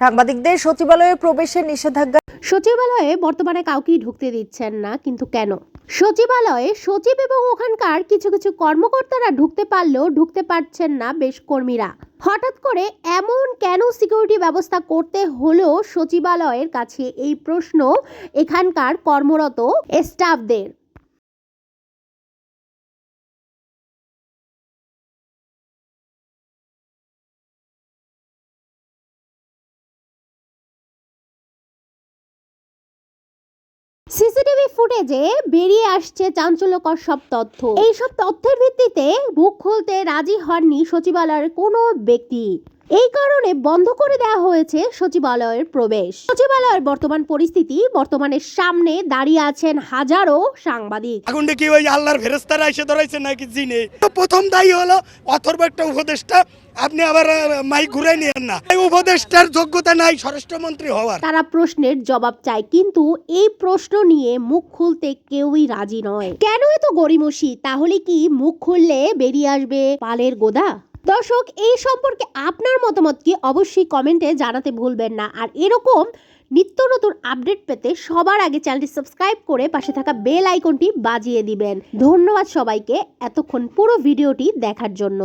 সাংবাদিকদের সচিবালয়ে প্রবেশের নিষেধাজ্ঞা সচিবালয়ে বর্তমানে কাউকেই ঢুকতে দিচ্ছেন না, কিন্তু কেন? সচিবালয়ে সচিব এবং ওখানকার কিছু কিছু কর্মকর্তারা ঢুকতে পারলেও ঢুকতে পারছেন না বেশ কর্মীরা। হঠাৎ করে এমন কেন সিকিউরিটি ব্যবস্থা করতে হলো সচিবালয়ের কাছে? এই প্রশ্ন এখানকার কর্মরত স্টাফদের। সিসিটিভি ফুটেজে বেরিয়ে আসছে চাঞ্চল্যকর সব তথ্য। এই সব তথ্যের ভিত্তিতে বুক খুলতে রাজি হননি সচিবালয়ের কোনো ব্যক্তি। এই কারণে বন্ধ করে দেওয়া হয়েছে সচিবালয়ের প্রবেশ। সচিবালয়ের বর্তমান পরিস্থিতি বর্তমানের সামনে দাঁড়িয়ে আছেন হাজারো সাংবাদিক। আগুনটা কি ওই আল্লাহর ফেরেস্তারা এসে ধরাইছে নাকি জিনে। তো প্রথম দায়ী হলো অথর্ব একটা উপদেষ্টা। আপনি আবার মাইক ঘুরে নিয়েন না। এই উপদেষ্টার যোগ্যতা নাই স্বরাষ্ট্রমন্ত্রী হওয়ার। তারা প্রশ্নের জবাব চায় কিন্তু এই প্রশ্ন নিয়ে মুখ খুলতে কেউই রাজি নয়। কেন এত গড়িমসি? তাহলে কি মুখ খুললে বেরিয়ে আসবে পালের গোদা? দর্শক, এই সম্পর্কে আপনার মতামত কি? অবশ্যই কমেন্টে জানাতে ভুলবেন না। আর এরকম নিত্য নতুন আপডেট পেতে সবার আগে চ্যানেলটি সাবস্ক্রাইব করে পাশে থাকা বেল আইকনটি বাজিয়ে দিবেন। ধন্যবাদ সবাইকে এতক্ষণ পুরো ভিডিওটি দেখার জন্য।